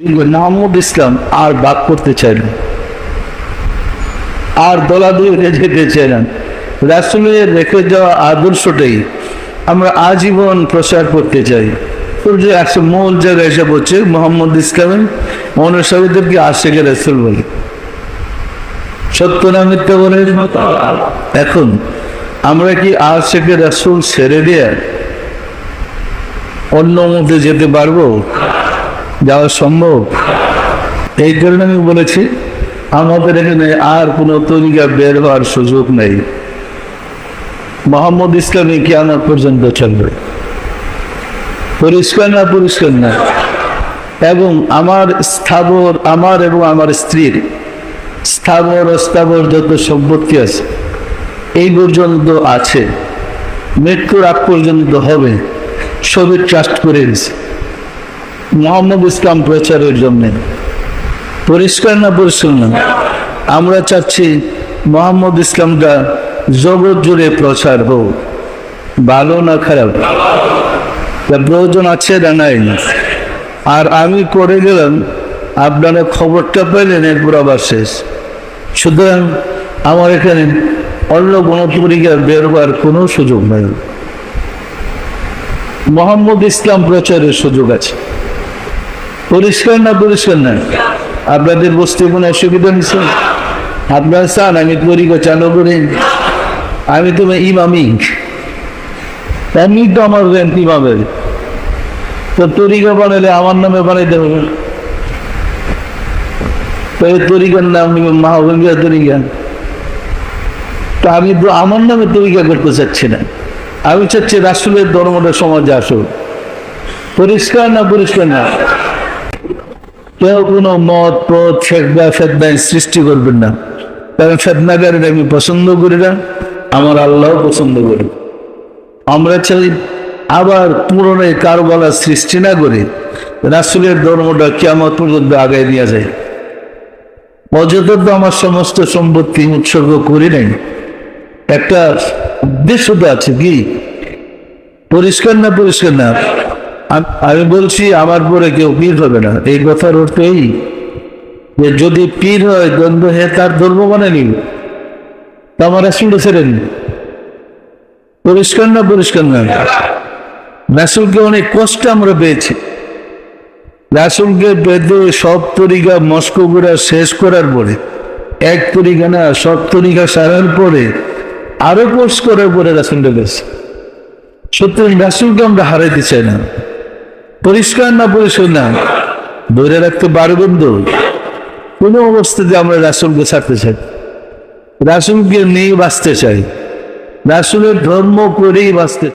মোহাম্মদ ইসলাম আর বাক করতে চাইলেন আর দলাদলি যেতে চাইলেন রাসুলের রেখে যাওয়া আদর্শটাই আমরা আজীবন প্রচার করতে চাই। একশো মূল জায়গায় এসে বলছে মোহাম্মদ ইসলামের অনুসারীদেরকে আশেখে রাসুল বলে। সত্য না মিথ্যা বলে? এখন আমরা কি আশেখে রাসুল ছেড়ে দিয়ে অন্য মধ্যে যেতে পারব? যাওয়া সম্ভব? এই কারণে আমি বলেছি, আমাদের এখানে আর কোনো তরিকা বের হওয়ার সুযোগ নেই। মোহাম্মদ ইসলামী কি আমার পর্যন্ত চলবে? পরিষ্কার না পরিষ্কার না। এবং আমার স্থাবর, আমার এবং আমার স্ত্রীর স্থাবর, অস্থাবর যত সম্পত্তি আছে, এই পর্যন্ত আছে। মৃত্যুর আগ পর্যন্ত হবে। সবই ট্রাস্ট করে দিছে মোহাম্মদ ইসলাম প্রচারের জন্য। পরিষ্কার না পরিষ্কার না আমরা চাচ্ছি মোহাম্মদ ইসলামটা জগৎ জুড়ে প্রচার হোক। ভালো না খারাপ? প্রয়োজন আছে না নাই? আর আমি করে গেলাম, আপনারা খবরটা পেলেন, এরপর আবার শেষ। সুতরাং আমার এখানে অন্য কোনো তরিকার বের হওয়ার কোনো সুযোগ নেই। মোহাম্মদ ইসলাম প্রচারের সুযোগ আছে। পরিষ্কার না পরিষ্কার না আপনাদের বসতে কোনো অসুবিধা নিচ্ছে আপনারা চান আমি তরিকা চালু করি। আমি তো ইমামি এমনি তো আমার রেন্ট ইমামের তো তরিকা বানালে আমার নামে বানাই দেবে। তো এই তরিকার নাম মাহবঙ্গিয়া তরিকা তো আমি তো আমার নামে তরিকা করতে চাচ্ছি না। আমি চাচ্ছি রাসুলের ধর্মটা সমাজে আসুক। পরিষ্কার না পরিষ্কার না কেউ কোনো মত পথ ফেদনা ফেদনায় সৃষ্টি করবেন না। কারণ ফেদনাগারের আমি পছন্দ করি না, আমার আল্লাহ পছন্দ করি। আমরা চাই আবার পুরনো কারবালা সৃষ্টি না করে রাসুলের ধর্মটা কেমন পর্যন্ত আগায় নিয়ে যায়। অযথা তো আমার সমস্ত সম্পত্তি উৎসর্গ করি নাই। একটা উদ্দেশ্য তো আছে কি? পরিষ্কার না পরিষ্কার না? আম- বলছি, আমার পরে কেউ পীর হবে না। এই কথার অর্থ এই যে যদি পীর হয়, দ্বন্দ্ব হে তার ধর্ম মানে তা আমার রাসুলটা ছেড়ে নিল পরিষ্কার না পরিষ্কার না? রাসুলকে অনেক কষ্ট আমরা পেয়েছি। রাসুলকে বেঁধে সব তরিকা মস্ক করে শেষ করার পরে, এক তরিকা না, সব তরিকা সারার পরে, আরও কোর্স করার পরে রাসুলটা গেছে সত্যি, রাসুলকে আমরা হারাইতে চাই না। পরিষ্কার না পরিষ্কার না ধরে রাখতে বারো বন্ধু কোনো অবস্থাতে আমরা রাসুলকে ছাড়তে চাই। রাসুলকে নিয়ে বাঁচতে চাই। রাসুলের ধর্ম করেই বাঁচতে